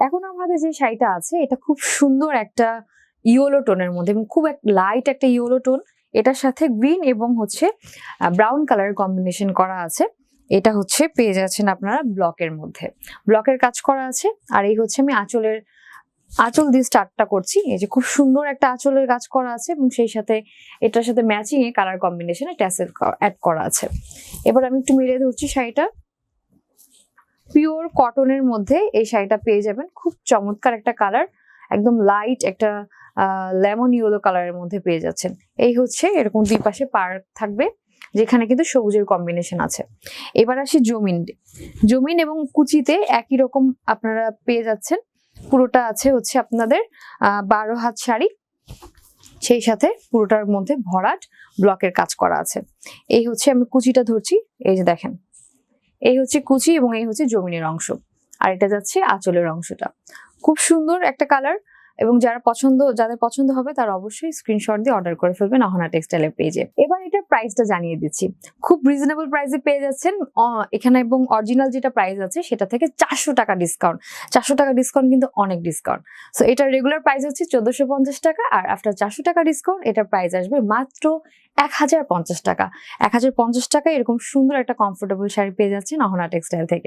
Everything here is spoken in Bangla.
এখন আমাদের যে শাড়িটা আছে, এটা খুব সুন্দর একটা ইয়েলো টোনের মধ্যে এবং খুব এক লাইট একটা ইয়েলো টোন। এটার সাথে গ্রিন এবং হচ্ছে ব্রাউন কালারের কম্বিনেশন করা আছে। এটা হচ্ছে পেয়ে যাচ্ছেন আপনারা ব্লকের মধ্যে। ব্লকের কাজ করা আছে আর এই হচ্ছে আমি আঁচলের, আঁচল দিয়ে স্টার্টটা করছি। এই যে খুব সুন্দর একটা আঁচলের কাজ করা আছে এবং সেই সাথে এটার সাথে ম্যাচিং এ কালার কম্বিনেশনে ট্যাসেল অ্যাড করা আছে। এবার আমি একটু মিলিয়ে ধরছি শাড়িটা। পিওর কটনের মধ্যে এই শাড়িটা পেয়ে যাবেন। খুব চমৎকার একটা কালার একদম লাইট একটা লেমন ইয়েলো কালারের মধ্যে পেয়ে যাচ্ছেন। এই হচ্ছে এরকম দুই পাশে পার্ক থাকবে, যেখানে কিন্তু সবুজের কম্বিনেশন আছে। এবার আসি জমিন জমিন এবং কুচিতে একই রকম আপনারা পেয়ে যাচ্ছেন। পুরোটা আছে হচ্ছে আপনাদের বারো হাত শাড়ি। সেই সাথে পুরোটার মধ্যে ভরাট ব্লকের কাজ করা আছে। এই হচ্ছে আমি কুচিটা ধরছি, এই যে দেখেন। এই হচ্ছে কুচি এবং এই হচ্ছে জমিনের অংশ। আর এটা যাচ্ছে আঁচলের অংশটা। খুব সুন্দর একটা কালার এবং যারা পছন্দ, যাদের পছন্দ হবে তারা অবশ্যই স্ক্রিনশট দিয়ে অর্ডার করে ফেলবেন অহনা টেক্সটাইলের পেজে এবার এটার প্রাইসটা জানিয়ে দিচ্ছি। খুব রিজনেবল প্রাইসে পেয়ে যাচ্ছেন এখানে এবং অরিজিনাল যেটা প্রাইস আছে সেটা থেকে চারশো টাকা ডিসকাউন্ট চারশো টাকা ডিসকাউন্ট কিন্তু অনেক ডিসকাউন্ট সো এটার রেগুলার প্রাইস হচ্ছে চোদ্দশো পঞ্চাশ টাকা আর আফটার চারশো টাকা ডিসকাউন্ট এটার প্রাইস আসবে মাত্র এক হাজার পঞ্চাশ টাকা। এক হাজার পঞ্চাশ টাকা এরকম সুন্দর একটা কমফোর্টেবল শাড়ি পেয়ে যাচ্ছেন অহনা টেক্সটাইল থেকে।